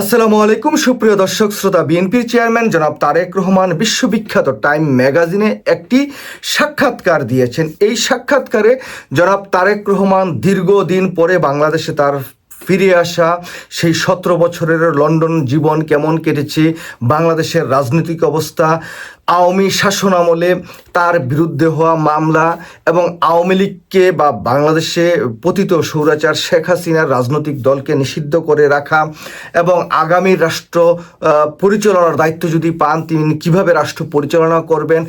আসসালামু আলাইকুম, সুপ্রিয় দর্শক, শ্রোতা, বিএনপির চেয়ারম্যান জনাব তারেক রহমান বিশ্ববিখ্যাত টাইম ম্যাগাজিনে একটি সাক্ষাৎকার দিয়েছেন। এই সাক্ষাৎকারে জনাব তারেক রহমান দীর্ঘদিন পরে বাংলাদেশে তার ফিরে আসা, সেই সতেরো বছরের লন্ডন জীবন কেমন কেটেছে, বাংলাদেশের রাজনৈতিক অবস্থা আওয়ামী শাসন আমলে তার বিরুদ্ধে হওয়া মামলা এবং আওয়ামী লীগকে বা বাংলাদেশে পতিত সৌরাচার শেখ হাসিনার রাজনৈতিক দলকে নিষিদ্ধ করে রাখা এবং আগামী রাষ্ট্র পরিচালনার দায়িত্ব যদি পান, তিনি কীভাবে রাষ্ট্র পরিচালনা করবেন?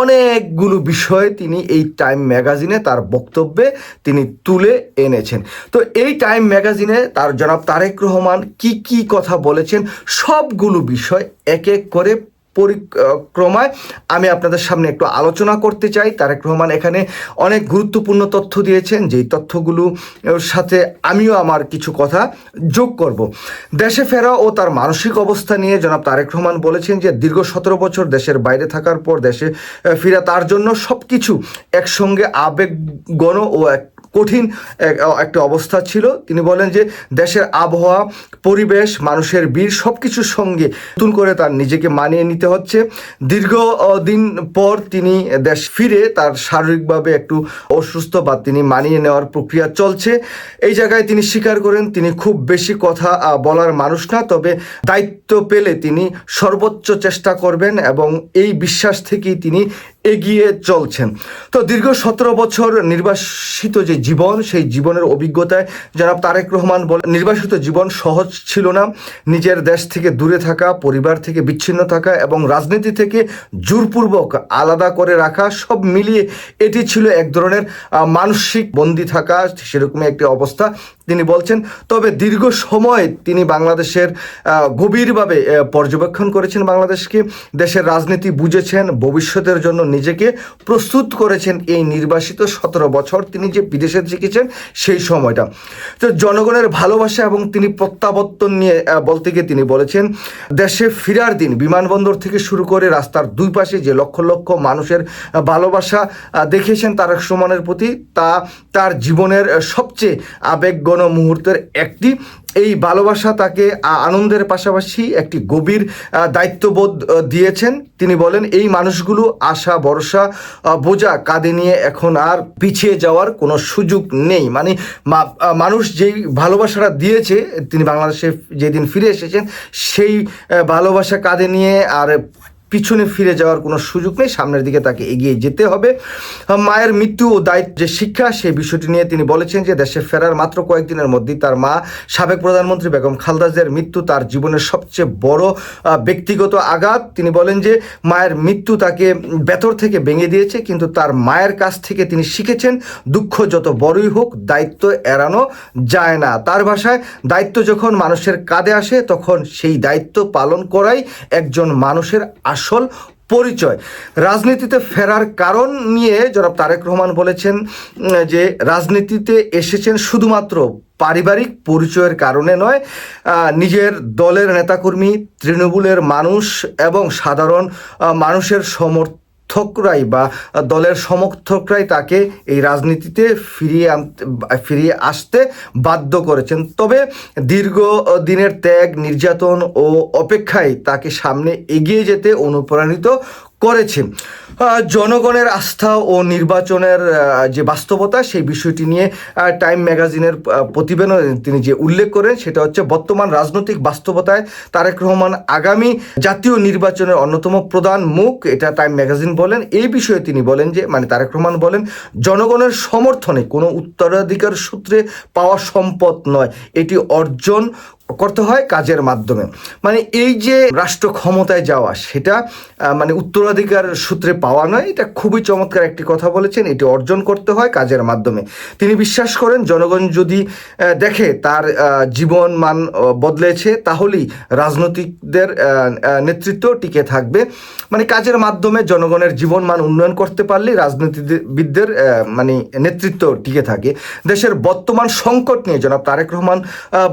অনেকগুলো বিষয় তিনি এই টাইম ম্যাগাজিনে তার বক্তব্যে তিনি তুলে এনেছেন। তো এই টাইম ম্যাগাজিনে তার জনাব তারেক রহমান কি কি কথা বলেছেন? সবগুলো বিষয় এক এক করে পরিক্রমায় আমি আপনাদের সামনে একটু আলোচনা করতে চাই। তারেক রহমান এখানে অনেক গুরুত্বপূর্ণ তথ্য দিয়েছেন, যেই তথ্যগুলো সাথে আমিও আমার কিছু কথা যোগ করব। দেশে ফেরা ও তার মানসিক অবস্থা নিয়ে জনাব তারেক রহমান বলেছেন যে, দীর্ঘ সতেরো বছর দেশের বাইরে থাকার পর দেশে ফিরা তার জন্য সব কিছু একসঙ্গে আবেগগণ ও এক কঠিন এক- একটা অবস্থা ছিল। তিনি বলেন যে, দেশের আবহাওয়া, পরিবেশ, মানুষের বীর সব কিছুর সঙ্গে নতুন করে তার নিজেকে মানিয়ে নিতে হচ্ছে, দীর্ঘ দিন পর তিনি দেশ ফিরে তার শারীরিকভাবে একটু অসুস্থ বা তিনি মানিয়ে নেওয়ার প্রক্রিয়া চলছে। এই জায়গায় তিনি স্বীকার করেন, তিনি খুব বেশি কথা বলার মানুষ না, তবে দায়িত্ব পেলে তিনি সর্বোচ্চ চেষ্টা করবেন এবং এই বিশ্বাস থেকেই তিনি এগিয়ে চলছেন। তো দীর্ঘ সতেরো বছর নির্বাসিত যে জীবন, সেই জীবনের অভিজ্ঞতায় জনাব তারেক রহমান বলে, নির্বাসিত জীবন সহজ ছিল না। নিজের দেশ থেকে দূরে থাকা, পরিবার থেকে বিচ্ছিন্ন থাকা এবং রাজনীতি থেকে জোরপূর্বক আলাদা করে রাখা, সব মিলিয়ে এটি ছিল এক ধরনের মানসিক বন্দি থাকা, সেরকমই একটি অবস্থা। তিনি বলছেন, তবে দীর্ঘ সময় তিনি বাংলাদেশের গভীরভাবে পর্যবেক্ষণ করেছেন বাংলাদেশকে। দেশের রাজনীতি বুঝেছেন, ভবিষ্যতের জন্য নিজেকে প্রস্তুত করেছেন। এই নির্বাসিত সতেরো বছর তিনি যে বিদেশে শিখেছেন সেই সময়টা। তো জনগণের ভালোবাসা এবং তিনি প্রত্যাবর্তন নিয়ে বলতে গিয়ে তিনি বলেছেন, দেশে ফিরার দিন বিমানবন্দর থেকে শুরু করে রাস্তার দুই পাশে যে লক্ষ লক্ষ মানুষের ভালোবাসা দেখিয়েছেন তারেক রহমানের প্রতি, তা তার জীবনের সবচেয়ে আবেগগণ মুহূর্তের একটি, এই ভালোবাসা তাকে আনন্দের পাশাপাশি একটি গভীর দায়িত্ববোধ দিয়েছেন। তিনি বলেন, এই মানুষগুলো আশা, ভরসা বোঝা, কাঁধে নিয়ে এখন আর পিছিয়ে যাওয়ার কোনো সুযোগ নেই। মানে মানুষ যেই ভালোবাসাটা দিয়েছে, তিনি বাংলাদেশে যেদিন ফিরে এসেছেন, সেই ভালোবাসা কাঁধে নিয়ে আর পিছনে ফিরে যাওয়ার কোনো সুযোগ নেই, সামনের দিকে তাকে এগিয়ে যেতে হবে। মায়ের মৃত্যু ও দায়িত্ব যে শিক্ষা, সেই বিষয়টি নিয়ে তিনি বলেছেন যে দেশে ফেরার মাত্র কয়েকদিনের মধ্যেই তার মা, সাবেক প্রধানমন্ত্রী বেগম খালদা জিয়ার মৃত্যু তার জীবনের সবচেয়ে বড় ব্যক্তিগত আঘাত। তিনি বলেন যে মায়ের মৃত্যু তাকে ভেতর থেকে ভেঙে দিয়েছে, কিন্তু তার মায়ের কাছ থেকে তিনি শিখেছেন দুঃখ যত বড়ই হোক, দায়িত্ব এড়ানো যায় না। তার ভাষায়, দায়িত্ব যখন মানুষের কাঁধে আসে, তখন সেই দায়িত্ব পালন করাই একজন মানুষের আসল পরিচয়। রাজনীতিতে ফেরার কারণ নিয়ে জনাব তারেক রহমান বলেছেন যে রাজনীতিতে এসেছেন শুধুমাত্র পারিবারিক পরিচয়ের কারণে নয় নিজের দলের নেতাকর্মী, তৃণমূলের মানুষ এবং সাধারণ মানুষের সমর্থ সমর্থকরাই বা দলের সমর্থকরাই তাকে এই রাজনীতিতে ফিরিয়ে আনতে, ফিরিয়ে আসতে বাধ্য করেছেন। তবে দীর্ঘ দিনের ত্যাগ, নির্যাতন ও অপেক্ষায় তাকে সামনে এগিয়ে যেতে অনুপ্রাণিত করেছে। জনগণের আস্থা ও নির্বাচনের যে বাস্তবতা, সেই বিষয়টি নিয়ে টাইম ম্যাগাজিনের প্রতিবেদনে তিনি যে উল্লেখ করেন, সেটা হচ্ছে বর্তমান রাজনৈতিক বাস্তবতায় তারেক রহমান আগামী জাতীয় নির্বাচনের অন্যতম প্রধান মুখ, এটা টাইম ম্যাগাজিন বলেন। এই বিষয়ে তিনি বলেন যে মানে তারেক রহমান বলেন, জনগণের সমর্থনে কোনো উত্তরাধিকার সূত্রে পাওয়া সম্পদ নয়, এটি অর্জন করতে হয় কাজের মাধ্যমে। মানে এই যে রাষ্ট্র ক্ষমতায় যাওয়া, সেটা মানে উত্তরাধিকার সূত্রে পাওয়া নয়, এটা খুবই চমৎকার একটি কথা বলেছেন, এটি অর্জন করতে হয় কাজের মাধ্যমে। তিনি বিশ্বাস করেন, জনগণ যদি দেখে তার জীবন মান বদলেছে, তাহলেই রাজনৈতিকদের নেতৃত্ব টিকে থাকবে। মানে কাজের মাধ্যমে জনগণের জীবন মান উন্নয়ন করতে পারলেই রাজনীতিবিদদের মানে নেতৃত্ব টিকে থাকে। দেশের বর্তমান সংকট নিয়ে জনাব তারেক রহমান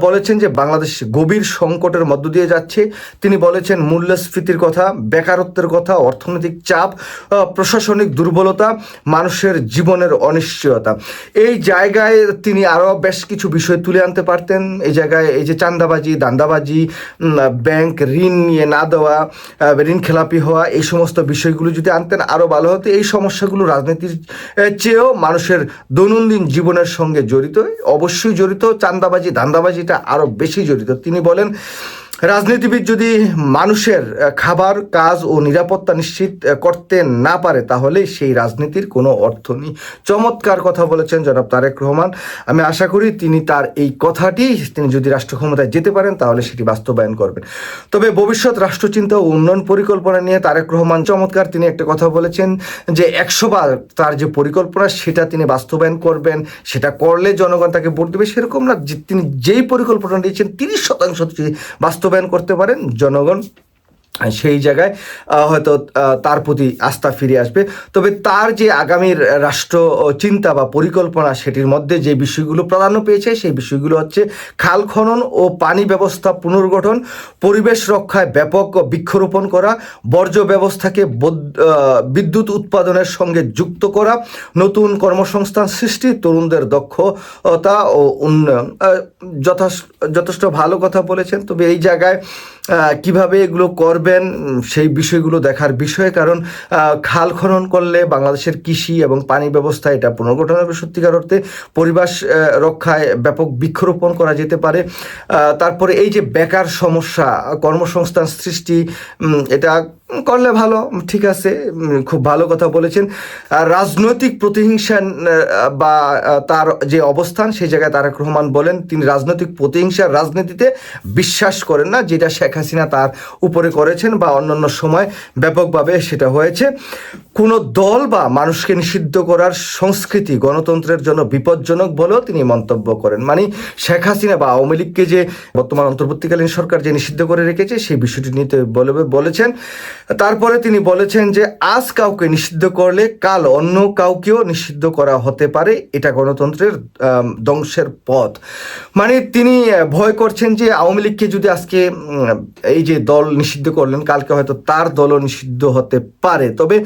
বলেছেন যে বাংলাদেশ বাংলাদেশ গভীর সংকটের মধ্য দিয়ে যাচ্ছে। তিনি বলেছেন, মূল্যস্ফীতির কথা, বেকারত্বের কথা, অর্থনৈতিক চাপ প্রশাসনিক দুর্বলতা, মানুষের জীবনের অনিশ্চয়তা। এই জায়গায় তিনি আরও বেশ কিছু বিষয় তুলে আনতে পারতেন। এই জায়গায় এই যে চান্দাবাজি দান্দাবাজি ব্যাংক ঋণ নিয়ে না দেওয়া ঋণ খেলাপি হওয়া, এই সমস্ত বিষয়গুলো যদি আনতেন, আরও ভালো হতো। এই সমস্যাগুলো রাজনীতির চেয়েও মানুষের দৈনন্দিন জীবনের সঙ্গে জড়িত। অবশ্যই জড়িত। চান্দাবাজি দান্দাবাজিটা আরও বেশি জড়িত। তিনি বলেন রাজনীতিবিদ যদি মানুষের খাবার, কাজ ও নিরাপত্তা নিশ্চিত করতে না পারে, তাহলে সেই রাজনীতির কোনো অর্থ নেই। চমৎকার কথা বলেছেন জনাব তারেক রহমান। আমি আশা করি তিনি তার এই কথাটি, তিনি যদি রাষ্ট্র ক্ষমতায় যেতে পারেন, তাহলে সেটি বাস্তবায়ন করবেন। তবে ভবিষ্যৎ রাষ্ট্রচিন্তা ও উন্নয়ন পরিকল্পনা নিয়ে তারেক রহমান চমৎকার তিনি একটা কথা বলেছেন, যে একশোবার তার যে পরিকল্পনা, সেটা তিনি বাস্তবায়ন করবেন, সেটা করলে জনগণ তাকে ভোট দেবে, সেরকম না। তিনি যেই পরিকল্পনা দিয়েছেন তিরিশ শতাংশ যদি বাস্তবায়ন করতে পারেন জনগণ সেই জায়গায় হয়তো তার প্রতি আস্থা ফিরে আসবে। তবে তার যে আগামীর রাষ্ট্র চিন্তা বা পরিকল্পনা, সেটির মধ্যে যে বিষয়গুলো প্রাধান্য পেয়েছে, সেই বিষয়গুলো হচ্ছে খাল খনন ও পানি ব্যবস্থা পুনর্গঠন, পরিবেশ রক্ষায় ব্যাপক বৃক্ষরোপণ করা, বর্জ্য ব্যবস্থাকে বদ- বিদ্যুৎ উৎপাদনের সঙ্গে যুক্ত করা, নতুন কর্মসংস্থান সৃষ্টি, তরুণদের দক্ষতা ও উন্নয়ন। যথেষ্ট ভালো কথা বলেছেন। তবে এই জায়গায় কীভাবে এগুলো করবেন উম, সেই বিষয়গুলো দেখার বিষয়ে। কারণ খাল খনন করলে বাংলাদেশের কৃষি এবং পানি ব্যবস্থা এটা পুনর্গঠন হবে সত্যিকার অর্থে। পরিবেশ রক্ষায় ব্যাপক বৃক্ষরোপণ করা যেতে পারে। তারপরে এই যে বেকার সমস্যা কর্মসংস্থান সৃষ্টি এটা করলে ভালো ঠিক আছে খুব ভালো কথা বলেছেন। রাজনৈতিক প্রতিহিংসা বা তার যে অবস্থান, সেই জায়গায় তারেক রহমান বলেন, তিনি রাজনৈতিক প্রতিহিংসার রাজনীতিতে বিশ্বাস করেন না, যেটা শেখ হাসিনা তার উপরে করেছেন বা অন্যান্য সময় ব্যাপকভাবে সেটা হয়েছে। কোনো দল বা মানুষকে নিষিদ্ধ করার সংস্কৃতি গণতন্ত্রের জন্য বিপজ্জনক বলেও তিনি মন্তব্য করেন। মানে শেখ হাসিনা বা আওয়ামী লীগকে যে বর্তমান অন্তর্বর্তীকালীন সরকার যে নিষিদ্ধ করে রেখেছে, সেই বিষয়টি নিতে বলে বলেছেন। তারপরে তিনি বলেছেন যে, আজ কাউকে নিষিদ্ধ করলে কাল অন্য কাউকেও নিষিদ্ধ করা হতে পারে। এটা গণতন্ত্রের ধ্বংসের পথ। মানে তিনি ভয় করছেন যে, আওয়ামী লীগকে যদি আজকে এই যে দল নিষিদ্ধ করলেন, কালকে হয়তো তার দলও নিষিদ্ধ হতে পারে। তবে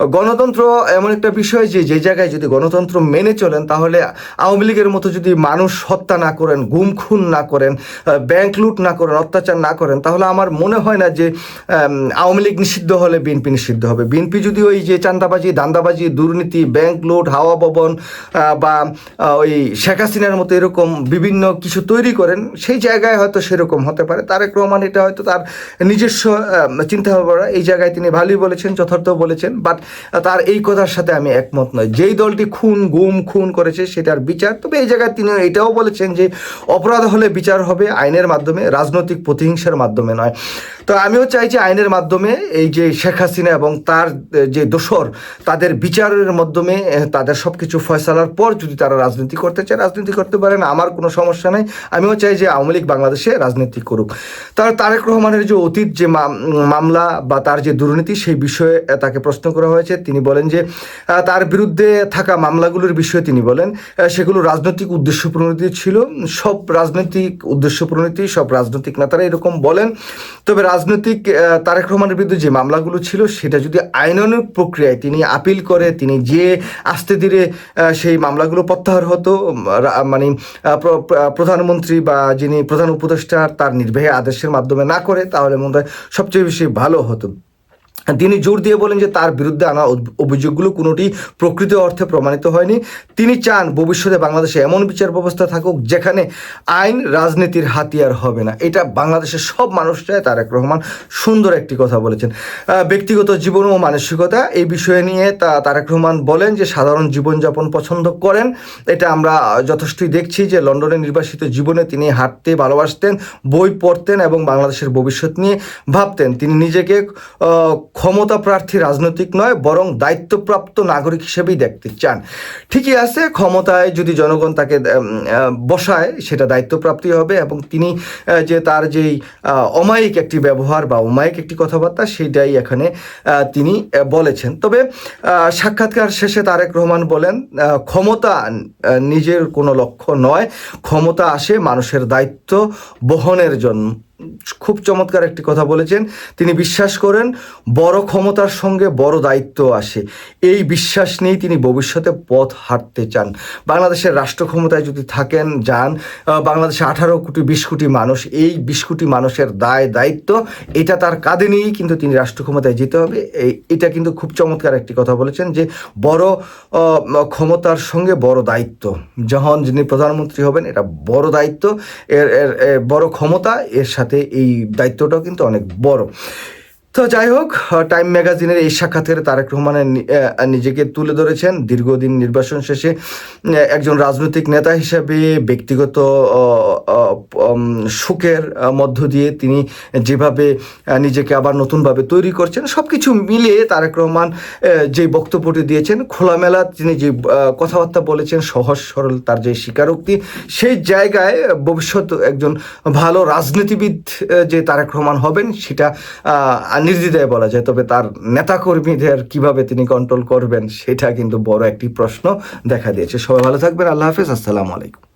গণতন্ত্র এমন একটা বিষয় যে যে জায়গায় যদি গণতন্ত্র মেনে চলেন, তাহলে আওয়ামী লীগের মতো যদি মানুষ হত্যা না করেন, গুম খুন না করেন ব্যাংক লুট না করেন, অত্যাচার না করেন, তাহলে আমার মনে হয় না যে আওয়ামী লীগ নিষিদ্ধ হলে বিএনপি নিষিদ্ধ হবে। বিএনপি যদি ওই যে চান্দাবাজি দান্দাবাজি, দুর্নীতি ব্যাংক লুট, হাওয়া ভবন বা ওই শেখ হাসিনার মতো এরকম বিভিন্ন কিছু তৈরি করেন, সেই জায়গায় হয়তো সেরকম হতে পারে। তারেক রহমান এটা হয়তো তার নিজস্ব চিন্তা ভাবনা এই জায়গায় তিনি ভালোই বলেছেন, যথার্থ বলেছেন বাট তার এই কথার সাথে আমি একমত নয় যেই দলটি খুন, গুম, খুন করেছে, সেটার বিচার, তবে এই জায়গায় তিনি এটাও বলেছেন যে অপরাধ হলে বিচার হবে আইনের মাধ্যমে, রাজনৈতিক প্রতিহিংসার মাধ্যমে নয়। তো আমিও চাই যে আইনের মাধ্যমে এই যে শেখ হাসিনা এবং তার যে দোসর তাদের বিচারের মাধ্যমে তাদের সব কিছু ফয়সালার পর যদি তারা রাজনীতি করতে চায়, রাজনীতি করতে পারেন, আমার কোনো সমস্যা নেই। আমিও চাই যে আওয়ামী লীগ বাংলাদেশে রাজনীতি করুক। তার তারেক রহমানের যে অতীত যে মামলা বা তার যে দুর্নীতি, সেই বিষয়ে তাকে প্রশ্ন করা হয়েছে, তিনি বলেন যে তার বিরুদ্ধে থাকা মামলাগুলোর বিষয়ে তিনি বলেন সেগুলো রাজনৈতিক উদ্দেশ্য প্রণীতি ছিল, সব রাজনৈতিক উদ্দেশ্য প্রণীতি, সব রাজনৈতিক নেতারা এরকম বলেন। তবে রাজনৈতিক তারেক রহমানের বিরুদ্ধে যে মামলাগুলো ছিল, সেটা যদি আইনানুগ প্রক্রিয়ায় তিনি আপিল করে, তিনি যে আস্তে ধীরে সেই মামলাগুলো প্রত্যাহার হতো মানে প্রধানমন্ত্রী বা যিনি প্রধান উপদেষ্টা, তার নির্বাহী আদেশের মাধ্যমে না করে, তাহলে মনে হয় সবচেয়ে বেশি ভালো হতো। তিনি জোর দিয়ে বলেন যে তার বিরুদ্ধে আনা অভ- অভিযোগগুলো কোনোটি প্রকৃত অর্থে প্রমাণিত হয়নি। তিনি চান ভবিষ্যতে বাংলাদেশে এমন বিচার ব্যবস্থা থাকুক যেখানে আইন রাজনীতির হাতিয়ার হবে না। এটা বাংলাদেশের সব মানুষ চায়, তারেক রহমান সুন্দর একটি কথা বলেছেন। ব্যক্তিগত জীবন ও মানসিকতা এই বিষয়ে নিয়ে তা, তারেক রহমান বলেন যে সাধারণ জীবনযাপন পছন্দ করেন। এটা আমরা যথেষ্টই দেখছি যে লন্ডনে নির্বাসিত জীবনে তিনি হাঁটতে ভালোবাসতেন, বই পড়তেন এবং বাংলাদেশের ভবিষ্যৎ নিয়ে ভাবতেন। তিনি নিজেকে ক্ষমতা প্রার্থী রাজনৈতিক নয়, বরং দায়িত্বপ্রাপ্ত নাগরিক হিসেবেই দেখতে চান। ঠিকই আছে, ক্ষমতায় যদি জনগণ তাকে বসায়, সেটা দায়িত্বপ্রাপ্তি হবে এবং তিনি যে তার যেই অমায়িক একটি ব্যবহার বা অমায়িক একটি কথাবার্তা, সেটাই এখানে তিনি বলেছেন। তবে সাক্ষাৎকার শেষে তারেক রহমান বলেন ক্ষমতা নিজের কোনো লক্ষ্য নয়। ক্ষমতা আসে মানুষের দায়িত্ব বহনের জন্য। খুব চমৎকার একটি কথা বলেছেন। তিনি বিশ্বাস করেন, বড় ক্ষমতার সঙ্গে বড় দায়িত্ব আসে। এই বিশ্বাস নিয়েই তিনি ভবিষ্যতে পথ হাঁটতে চান। বাংলাদেশের রাষ্ট্র ক্ষমতায় যদি থাকেন, যান বাংলাদেশে আঠারো কোটি, বিশ কোটি মানুষ, এই বিশ কোটি মানুষের দায়, দায়িত্ব, এটা তার কাঁধে নিয়েই কিন্তু তিনি রাষ্ট্র ক্ষমতায় যেতে হবে। এটা কিন্তু খুব চমৎকার একটি কথা বলেছেন যে, বড় ক্ষমতার সঙ্গে বড় দায়িত্ব। যখন যিনি প্রধানমন্ত্রী হবেন, এটা বড় দায়িত্ব। এর বড় ক্ষমতা, এর সাথে এই দায়িত্বটাও কিন্তু অনেক বড়। তো যাই হোক টাইম ম্যাগাজিনের এই সাক্ষাৎকারে তারেক রহমানের নিজেকে তুলে ধরেছেন। দীর্ঘদিন নির্বাচন শেষে একজন রাজনৈতিক নেতা হিসেবে ব্যক্তিগত সুখের মধ্য দিয়ে তিনি যেভাবে নিজেকে আবার নতুনভাবে তৈরি করছেন সব কিছু মিলিয়ে তারেক রহমান যে বক্তব্যটি দিয়েছেন, খোলামেলা তিনি যে কথাবার্তা বলেছেন, সহজ, সরল তার যে স্বীকারোক্তি, সেই জায়গায় ভবিষ্যৎ একজন ভালো রাজনীতিবিদ যে তারেক রহমান হবেন, সেটা নির্দ্বিধায় বলা যায়, তবে তার নেতাকর্মীদের কীভাবে তিনি কন্ট্রোল করবেন, সেটা কিন্তু বড় একটি প্রশ্ন দেখা দিয়েছে। সবাই ভালো থাকবেন, আল্লাহ হাফিজ, আসসালামু আলাইকুম।